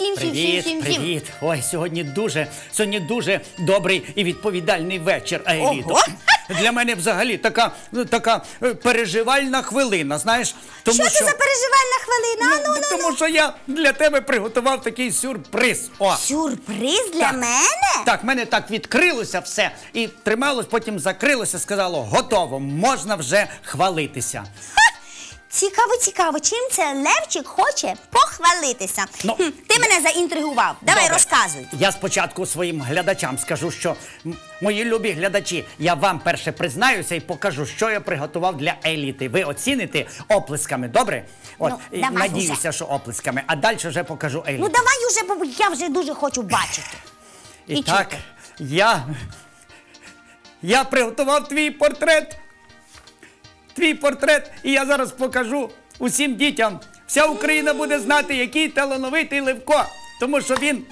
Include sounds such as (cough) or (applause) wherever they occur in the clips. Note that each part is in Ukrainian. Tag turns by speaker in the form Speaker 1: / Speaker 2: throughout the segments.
Speaker 1: всім, всім, всім,
Speaker 2: Привіт,
Speaker 1: всім, всім.
Speaker 2: привіт. Ой, сьогодні дуже, сьогодні дуже добрий і відповідальний вечір, Аеліто.
Speaker 1: Ого.
Speaker 2: Для мене взагалі така, ну, така е, переживальна хвилина, знаєш? Тому
Speaker 1: Що це за переживальна хвилина? Ну, ну, ну.
Speaker 2: тому що я для тебе приготував такий сюрприз. О.
Speaker 1: Сюрприз для
Speaker 2: Так.
Speaker 1: мене?
Speaker 2: Так, в мене так відкрилося все і трималось, потім закрилося, сказало, готово, можна вже хвалитися.
Speaker 1: Цікаво, цікаво, чим це Левчик хоче похвалитися.
Speaker 2: Ну,
Speaker 1: Хм, ти мене заінтригував. Давай
Speaker 2: Добре.
Speaker 1: розказуй.
Speaker 2: Я спочатку своїм глядачам скажу, що мої любі глядачі, я вам перше признаюся і покажу, що я приготував для еліти. Ви оціните оплесками, добре? От,
Speaker 1: Ну, давай
Speaker 2: надіюся,
Speaker 1: уже.
Speaker 2: що оплесками, а далі вже покажу еліті.
Speaker 1: Ну давай уже, бо я вже дуже хочу бачити.
Speaker 2: І,
Speaker 1: і
Speaker 2: так,
Speaker 1: чути.
Speaker 2: я. Я приготував твій портрет. Твій портрет, і я зараз покажу усім дітям. Вся Україна буде знати, який талановитий Левко. Тому що він,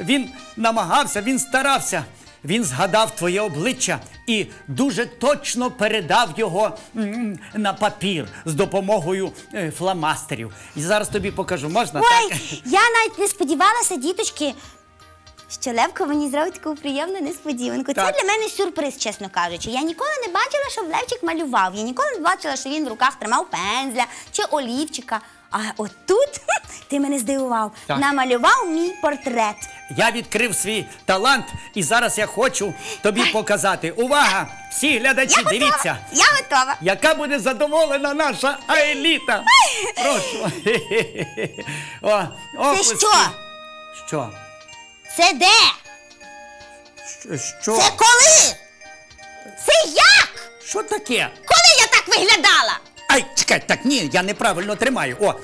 Speaker 2: він намагався, він старався. Він згадав твоє обличчя і дуже точно передав його на папір з допомогою е, фломастерів. І зараз тобі покажу. Можна
Speaker 1: Ой,
Speaker 2: так?
Speaker 1: я навіть не сподівалася, діточки, що Левко мені зробить таку приємну несподіванку.
Speaker 2: Так.
Speaker 1: Це для мене сюрприз, чесно кажучи. Я ніколи не бачила, щоб Левчик малював. Я ніколи не бачила, що він в руках тримав пензля чи олівчика. А отут (laughs) ти мене здивував.
Speaker 2: Так.
Speaker 1: Намалював мій портрет.
Speaker 2: Я відкрив свій талант, і зараз я хочу тобі показати. Увага! Всі глядачі,
Speaker 1: Я готова.
Speaker 2: дивіться,
Speaker 1: Я готова.
Speaker 2: яка буде задоволена наша Аеліта. Прошу. (laughs) О, оплески.
Speaker 1: що?
Speaker 2: Що?
Speaker 1: Це де?
Speaker 2: Що?
Speaker 1: Це коли? Це як?
Speaker 2: Що таке?
Speaker 1: Коли я так виглядала?
Speaker 2: Ай, чекай, так ні, я неправильно тримаю. О,
Speaker 1: Ого!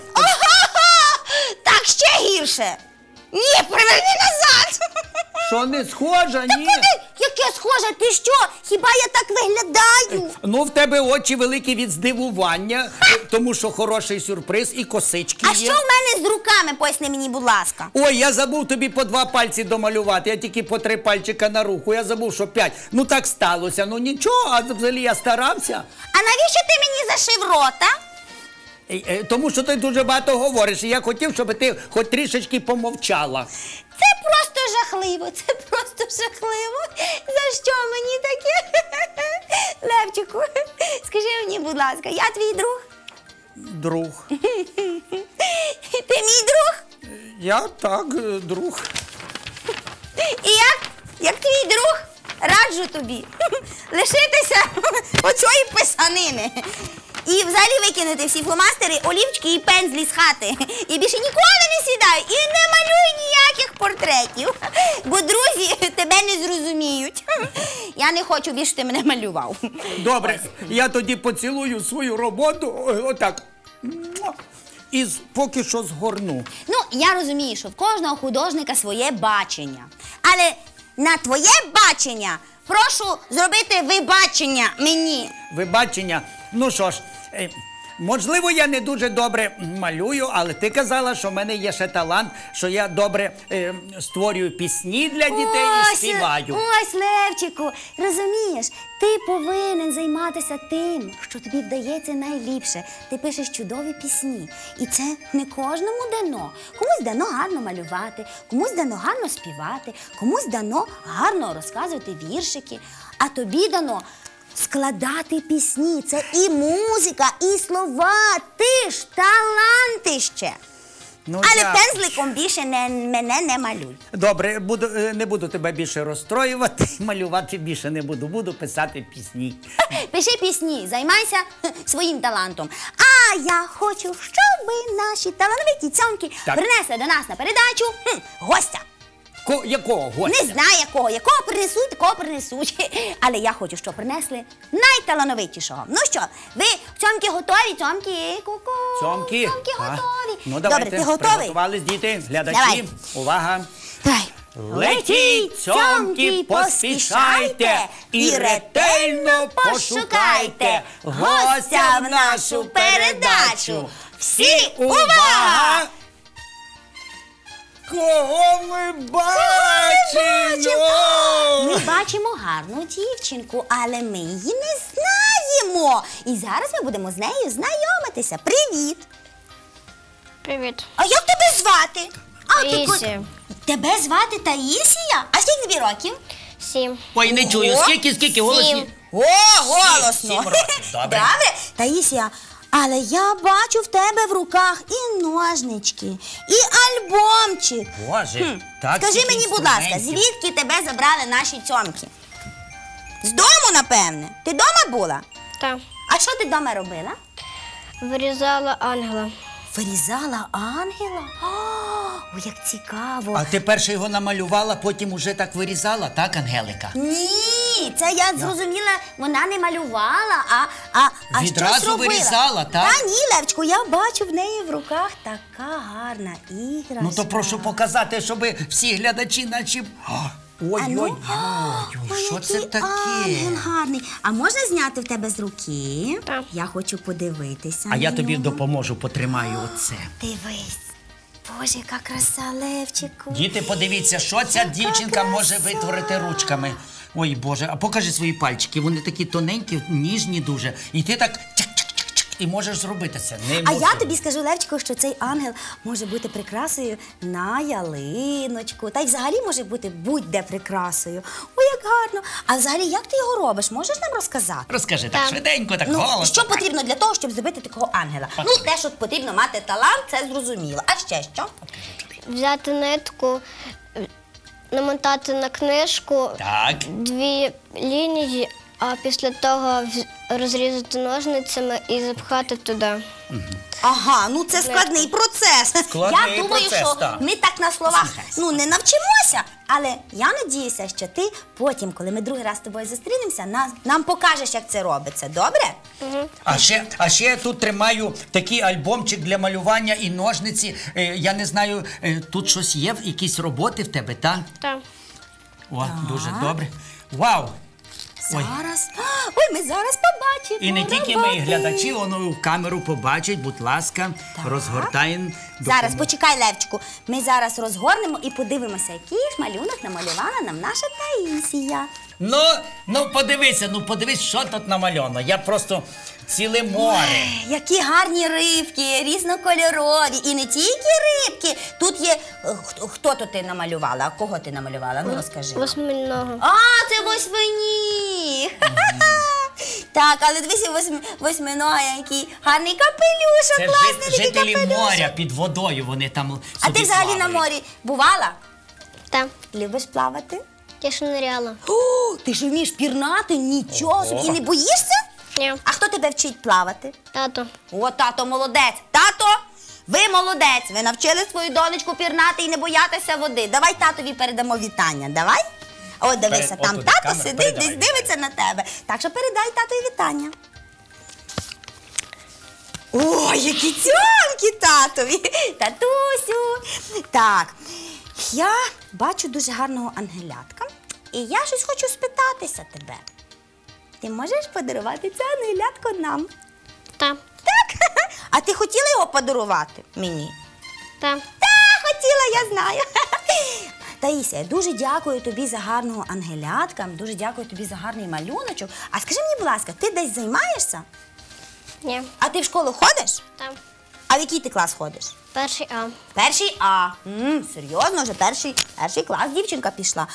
Speaker 1: Так ще гірше. Ні, приверни назад.
Speaker 2: що не схожа, ні.
Speaker 1: Куди? Яке схоже, ти що? Хіба я так виглядаю?
Speaker 2: Ну, в тебе очі великі від здивування, тому що хороший сюрприз і косички
Speaker 1: А
Speaker 2: є.
Speaker 1: що в мене з руками, поясни мені, будь ласка.
Speaker 2: Ой, я забув тобі по два пальці домалювати, я тільки по три пальчика на руку. Я забув, що п'ять. Ну так сталося. Ну нічого, а взагалі я старався.
Speaker 1: А навіщо ти мені зашив рота?
Speaker 2: Е, е, Тому що ти дуже багато говориш, і я хотів, щоб ти хоч трішечки помовчала.
Speaker 1: Це просто жахливо, це просто жахливо. За що мені таке? Левчику, скажи мені, будь ласка, я твій друг?
Speaker 2: Друг.
Speaker 1: Ти мій друг?
Speaker 2: Я так, е, друг.
Speaker 1: І як, як твій друг, раджу тобі лишитися оцієї писанини. І взагалі викинути всі фломастери, олівчики і пензлі з хати. І більше ніколи не сідай і не малюй ніяких портретів. Бо друзі тебе не зрозуміють. Я не хочу більше ти мене малював.
Speaker 2: Добре, я тоді поцілую свою роботу. Отак. І поки що згорну.
Speaker 1: Ну, я розумію, що в кожного художника своє бачення. Але на твоє бачення прошу зробити вибачення мені.
Speaker 2: Вибачення. Ну що ж, е, можливо, я не дуже добре малюю, але ти казала, що в мене є ще талант, що я добре е, створюю пісні для дітей і співаю.
Speaker 1: Ось, Левчику, розумієш, ти повинен займатися тим, що тобі вдається найліпше. Ти пишеш чудові пісні. І це не кожному дано. Комусь дано гарно малювати, комусь дано гарно співати, комусь дано гарно розказувати віршики, а тобі дано. Складати пісні це і музика, і слова. Ти ж талантище.
Speaker 2: Ну,
Speaker 1: Але
Speaker 2: я-
Speaker 1: пензликом більше не, мене не малюй.
Speaker 2: Добре, буду, е, не буду тебе більше розстроювати, (laughs) малювати більше не буду, буду писати пісні. (laughs)
Speaker 1: Пиши пісні, займайся (laughs) своїм талантом. А я хочу, щоб наші талановиті цьомки принесли до нас на передачу гостя.
Speaker 2: Ко, якого гостя?
Speaker 1: Не знаю якого, якого принесуть, такого принесуть. (laughs) Але я хочу, щоб принесли найталановитішого. Ну що, ви цьомки готові? Цьомки, ку-ку.
Speaker 2: Цьомки.
Speaker 1: Цьомки
Speaker 2: А,
Speaker 1: готові.
Speaker 2: Ну, давайте,
Speaker 1: Добре, ти готовий?
Speaker 2: приготувались, діти, глядачі.
Speaker 1: Давай.
Speaker 2: Увага.
Speaker 1: Давай.
Speaker 2: Летіть, цьомки, поспішайте і ретельно пошукайте гостя в нашу передачу. Всі увага! Кого ми бачимо?
Speaker 1: Ми бачимо гарну дівчинку, але ми її не знаємо. І зараз ми будемо з нею знайомитися. Привіт!
Speaker 3: Привіт.
Speaker 1: А як тебе звати? А, ти
Speaker 3: Таїсія.
Speaker 1: Тебе звати Таїсія? А скільки тобі років?
Speaker 3: Сім.
Speaker 2: Ой, не чую, скільки, скільки голосів.
Speaker 3: Сім.
Speaker 1: О, голосно!
Speaker 2: сім років, добре.
Speaker 1: Добре. Таїсія, але я бачу в тебе в руках і ножнички, і альбомчик.
Speaker 2: Боже, так.
Speaker 1: Скажи мені, будь ласка, звідки тебе забрали наші цьомки? З дому, напевне. Ти вдома була?
Speaker 3: Так.
Speaker 1: А що ти вдома робила?
Speaker 3: Вирізала ангела.
Speaker 1: Вирізала ангела? О, як цікаво.
Speaker 2: А ти перше його намалювала, потім уже так вирізала, так, Ангелика?
Speaker 1: Ні, це я зрозуміла, вона не малювала, а, а, а
Speaker 2: Відразу
Speaker 1: щось робила.
Speaker 2: вирізала, так?
Speaker 1: Та ні, Левчику, я бачу в неї в руках така гарна іграшка.
Speaker 2: Ну то прошу показати, щоб всі глядачі наші. Ой,
Speaker 1: А
Speaker 2: ой,
Speaker 1: ну,
Speaker 2: ой,
Speaker 1: Ой,
Speaker 2: ой, що це
Speaker 1: який
Speaker 2: таке?
Speaker 1: Ангел гарний. А можна зняти в тебе з руки?
Speaker 3: Так.
Speaker 1: Я хочу подивитися.
Speaker 2: А я
Speaker 1: на
Speaker 2: тобі
Speaker 1: нього.
Speaker 2: допоможу, потримаю оце.
Speaker 1: Дивись. Боже, яка краса, Левчику.
Speaker 2: Діти, подивіться, що ця
Speaker 1: Яка
Speaker 2: дівчинка може
Speaker 1: краса!
Speaker 2: витворити ручками. Ой, Боже, а покажи свої пальчики. Вони такі тоненькі, ніжні дуже. І ти так чик-чик-чик-чик, і можеш зробити це.
Speaker 1: А я тобі скажу, Левчику, що цей ангел може бути прикрасою на ялиночку. Та й взагалі може бути будь-де прикрасою. Ой, як гарно. А взагалі, як ти його робиш? Можеш нам розказати?
Speaker 2: Розкажи так
Speaker 3: Так.
Speaker 2: швиденько, так
Speaker 1: Ну,
Speaker 2: голосно.
Speaker 1: що потрібно для того, щоб зробити такого ангела? Ну, те, що потрібно мати талант, це зрозуміло. А ще що?
Speaker 3: Взяти нитку, намотати на книжку
Speaker 2: Так.
Speaker 3: дві лінії, а після того розрізати ножницями і запхати туди.
Speaker 1: Ага, ну це складний процес.
Speaker 2: Складний
Speaker 1: я думаю,
Speaker 2: процес,
Speaker 1: що
Speaker 2: так.
Speaker 1: ми так на словах ну не навчимося. Але я надіюся, що ти потім, коли ми другий раз з тобою зустрінемося, нам покажеш, як це робиться. Добре?
Speaker 2: А ще, а ще я тут тримаю такий альбомчик для малювання і ножниці. Е, я не знаю, е, тут щось є, якісь роботи в тебе, так?
Speaker 3: Та.
Speaker 2: О, дуже добре. Вау!
Speaker 1: Зараз. Ой, ми зараз побачимо.
Speaker 2: І не тільки ми, глядачі, воно в камеру побачать, будь ласка, розгортаємо.
Speaker 1: Зараз почекай, Левчику. Ми зараз розгорнемо і подивимося, який ж малюнок намалювала нам наша Таїсія.
Speaker 2: Ну, ну подивися, ну подивись, що тут намальовано. Я просто ціле море.
Speaker 1: Які гарні рибки, різнокольорові. І не тільки рибки. Тут є. е, Хто, хто то ти намалювала? А кого ти намалювала? Ну розкажи.
Speaker 3: Восьминого.
Speaker 1: А, це восьминіг. Так, але дивися, восьми, восьминога, який гарний капелюшок,
Speaker 2: Це
Speaker 1: класний
Speaker 2: жит-
Speaker 1: такий
Speaker 2: жителі
Speaker 1: капелюшок.
Speaker 2: моря під водою, вони там.
Speaker 1: А
Speaker 2: собі
Speaker 1: ти взагалі на
Speaker 2: плавають.
Speaker 1: морі бувала?
Speaker 3: Та.
Speaker 1: Любиш плавати?
Speaker 3: Я ще ниряла.
Speaker 1: О, ти ж вмієш пірнати? Нічого собі. І не боїшся?
Speaker 3: Ні.
Speaker 1: А хто тебе вчить плавати?
Speaker 3: Тато.
Speaker 1: О, тато молодець. Тато, ви молодець. Ви навчили свою донечку пірнати і не боятися води. Давай татові передамо вітання. Давай. О, дивися,
Speaker 2: Перед-
Speaker 1: там
Speaker 2: отуди
Speaker 1: тато
Speaker 2: камера,
Speaker 1: сидить,
Speaker 2: передавай,
Speaker 1: десь дивиться на тебе. Так що передай татові вітання. Ой, які цьомки татові! Татусю! Так, я бачу дуже гарного ангелятка, і я щось хочу спитатися тебе. Ти можеш подарувати це ангелятко нам?
Speaker 3: Та.
Speaker 1: Так. (laughs) А ти хотіла його подарувати мені?
Speaker 3: Та.
Speaker 1: Та, хотіла, я знаю. (laughs) Таїся, я дуже дякую тобі за гарного ангелятка, дуже дякую тобі за гарний малюночок. А скажи мені, будь ласка, ти десь займаєшся?
Speaker 3: Ні.
Speaker 1: А ти в школу ходиш?
Speaker 3: Та.
Speaker 1: А в який ти клас ходиш?
Speaker 3: Перший А.
Speaker 1: Перший А. м серйозно, вже перший, перший клас дівчинка пішла.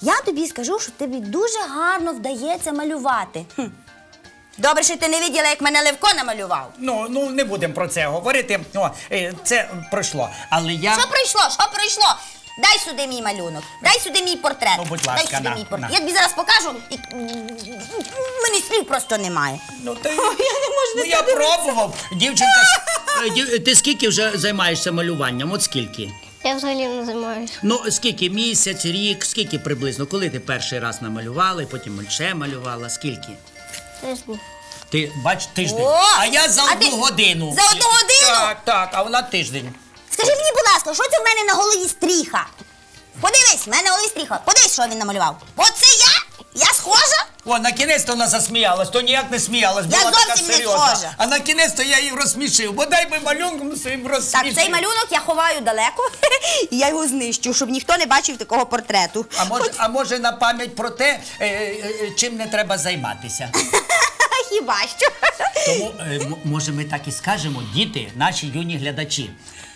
Speaker 1: Я тобі скажу, що тобі дуже гарно вдається малювати. Хм. Добре, що ти не виділа, як мене Левко намалював.
Speaker 2: Ну, ну не будемо про це говорити. О, е, це пройшло. Але я.
Speaker 1: Що пройшло? Що пройшло? Дай сюди мій малюнок, дай сюди мій портрет.
Speaker 2: Ну, будь
Speaker 1: дай
Speaker 2: ласка,
Speaker 1: сюди
Speaker 2: на,
Speaker 1: мій портрет.
Speaker 2: на.
Speaker 1: Я тобі зараз покажу, і мені слів просто немає.
Speaker 2: Ну, ти...
Speaker 1: я не можу
Speaker 2: ну, я пробував. Дівчинка, (laughs) с- е, ти скільки вже займаєшся малюванням? От скільки?
Speaker 3: Я взагалі не займаюся.
Speaker 2: Ну, скільки місяць, рік, скільки приблизно? Коли ти перший раз намалювала, і потім ще малювала? Скільки?
Speaker 3: Тиждень.
Speaker 2: Ти бач тиждень.
Speaker 1: О!
Speaker 2: а я за
Speaker 1: А
Speaker 2: одну
Speaker 1: ти-
Speaker 2: годину.
Speaker 1: за одну годину?
Speaker 2: Так, так, а вона тиждень.
Speaker 1: Скажи мені, будь ласка, що це в мене на голові стріха? Подивись, в мене на голові стріха. Подивись, що він намалював. Оце я? Я схожа?
Speaker 2: О, на кінець то вона засміялась, то ніяк не сміялась,
Speaker 1: Я
Speaker 2: була така
Speaker 1: зовсім не
Speaker 2: серйозна.
Speaker 1: схожа.
Speaker 2: А на кінець то я її розсмішив. Бодай би малюнком своїм розсмішив.
Speaker 1: Так, цей малюнок я ховаю далеко, (laughs) і я його знищу, щоб ніхто не бачив такого портрету.
Speaker 2: А може, а може на пам'ять про те, е, е, е, чим не треба займатися. (laughs)
Speaker 1: хіба що.
Speaker 2: Тому, е, м- може, ми так і скажемо, діти, наші юні глядачі.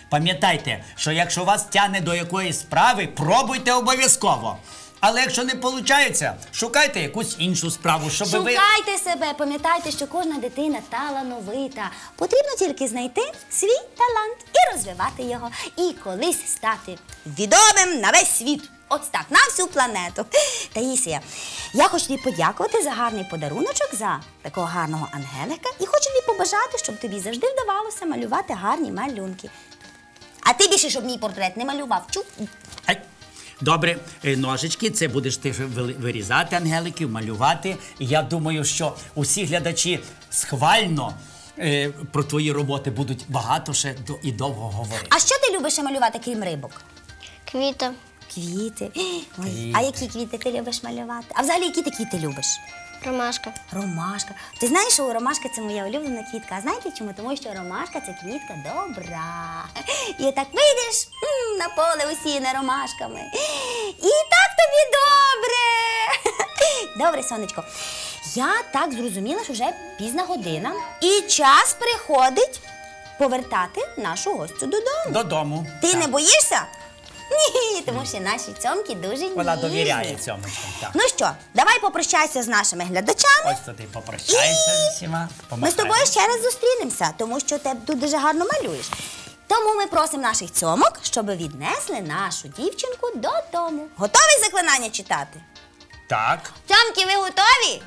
Speaker 2: Пам'ятайте, що якщо вас тягне до якоїсь справи, пробуйте обов'язково. Але якщо не виходить, шукайте якусь іншу справу, щоб ви.
Speaker 1: Шукайте себе, пам'ятайте, що кожна дитина талановита. Потрібно тільки знайти свій талант і розвивати його. І колись стати відомим на весь світ. Ось так, на всю планету. (laughs) Таїсія, я хочу тобі подякувати за гарний подаруночок, за такого гарного ангелика. І хочу тобі побажати, щоб тобі завжди вдавалося малювати гарні малюнки. А ти більше, щоб мій портрет не малював. Чув?
Speaker 2: Добре, е, ножички, це будеш ти вирізати ангеликів, малювати. Я думаю, що усі глядачі схвально е, про твої роботи будуть багато ще і довго говорити.
Speaker 1: А що ти любиш малювати, крім рибок? Квіти.
Speaker 2: Квіти. (gasps)
Speaker 1: А які квіти ти любиш малювати? А взагалі, які ти квіти любиш?
Speaker 3: Ромашка.
Speaker 1: Ромашка. Ти знаєш, що ромашка це моя улюблена квітка. А знаєте чому? Тому що ромашка це квітка добра. (laughs) І так вийдеш на поле усіяне ромашками. І так тобі добре. (laughs) Добре, сонечко. Я так зрозуміла, що вже пізна година, і час приходить повертати нашу гостю додому.
Speaker 2: Додому.
Speaker 1: Ти не боїшся? Ні, тому що наші цьомки дуже
Speaker 2: Вона довіряє цьому. Так.
Speaker 1: Ну що, давай попрощайся з нашими глядачами.
Speaker 2: Ось то ти попрощайся з усіма.
Speaker 1: Ми з тобою ще раз зустрінемося, тому що ти тут дуже гарно малюєш. Тому ми просимо наших цьомок, щоб віднесли нашу дівчинку додому. Готові заклинання читати?
Speaker 2: Так.
Speaker 1: Цьомки, ви готові?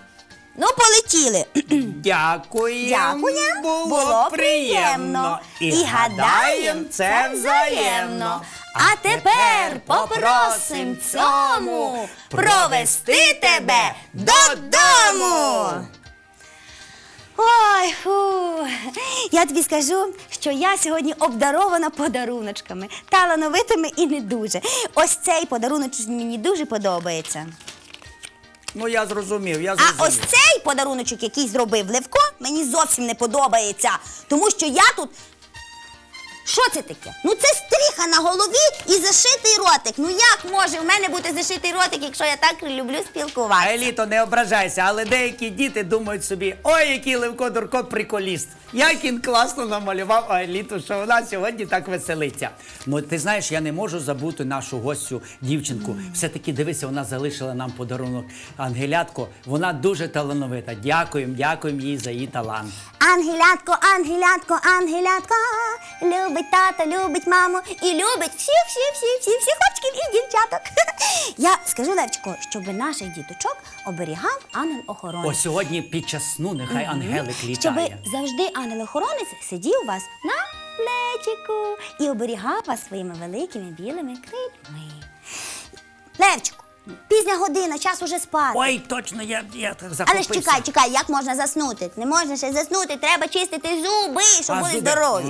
Speaker 1: Ну, полетіли. (clears throat) Дякуємо.
Speaker 2: Було, приємно. І гадаєм, це взаємно.
Speaker 1: А тепер попросим цьому провести тебе додому. Ой, фу. Я тобі скажу, що я сьогодні обдарована подаруночками, талановитими і не дуже. Ось цей подаруночок мені дуже подобається.
Speaker 2: Ну я зрозумів, я
Speaker 1: А ось цей подаруночок, який зробив Левко, мені зовсім не подобається. Тому що я тут. Що це таке? Ну це стріха на голові і зашитий ротик. Ну як може в мене бути зашитий ротик, якщо я так люблю спілкуватися?
Speaker 2: Еліто, не ображайся, але деякі діти думають собі, ой, який Левко Дурко приколіст. Як він класно намалював Еліту, що вона сьогодні так веселиться. Ну ти знаєш, я не можу забути нашу гостю, дівчинку. Все-таки дивися, вона залишила нам подарунок Ангелятко. Вона дуже талановита. Дякуємо, дякуємо їй за її талант.
Speaker 1: Ангелятко, ангелятко, ангелятко, любить тата, любить маму і любить всіх, всіх, всіх, всіх, всіх хлопчиків і дівчаток. (laughs) Я скажу Левчику, щоб наших діточок оберігав ангел-охоронець.
Speaker 2: Ось сьогодні під час сну нехай ангелик
Speaker 1: Щоб
Speaker 2: літає.
Speaker 1: завжди ангел-охоронець сидів у вас на плечику і оберігав вас своїми великими білими крильми. Левчику, пізня година, час уже спати.
Speaker 2: Ой, точно, я, я так
Speaker 1: Але ж чекай, чекай, як можна заснути? Не можна ще заснути, треба чистити зуби, щоб
Speaker 2: А,
Speaker 1: були
Speaker 2: зуби?
Speaker 1: здорові.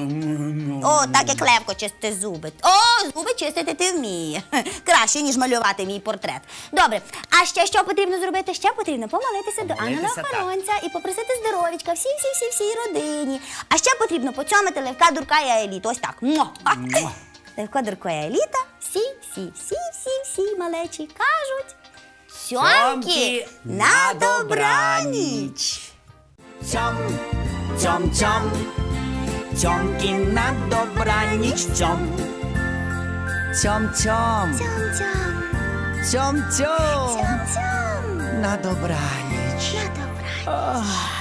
Speaker 1: О, так як Левко чистить зуби. О, зуби чистити ти вміє. (laughs) Краще, ніж малювати мій портрет. Добре, а ще що потрібно зробити? Ще потрібно помолитися до
Speaker 2: Помолитися,
Speaker 1: ангела-охоронця і попросити здоров'ячка всій, всій, всій, всій родині. А ще потрібно поцьомити Левка, Дурка і Аеліту. Ось так. Муа.
Speaker 2: Муа.
Speaker 1: Левко, Дурко і Аеліта. Всі, всі, всі, всі, малечі кажуть. Цьомки на добраніч!
Speaker 2: Цьом, цьом, цьом, цьомки на добраніч, цьом. Цьом, цьом,
Speaker 1: Цьом-цьом,
Speaker 2: цьом, цьом,
Speaker 1: цьом-цьом,
Speaker 2: на добраніч.
Speaker 1: на добраніч.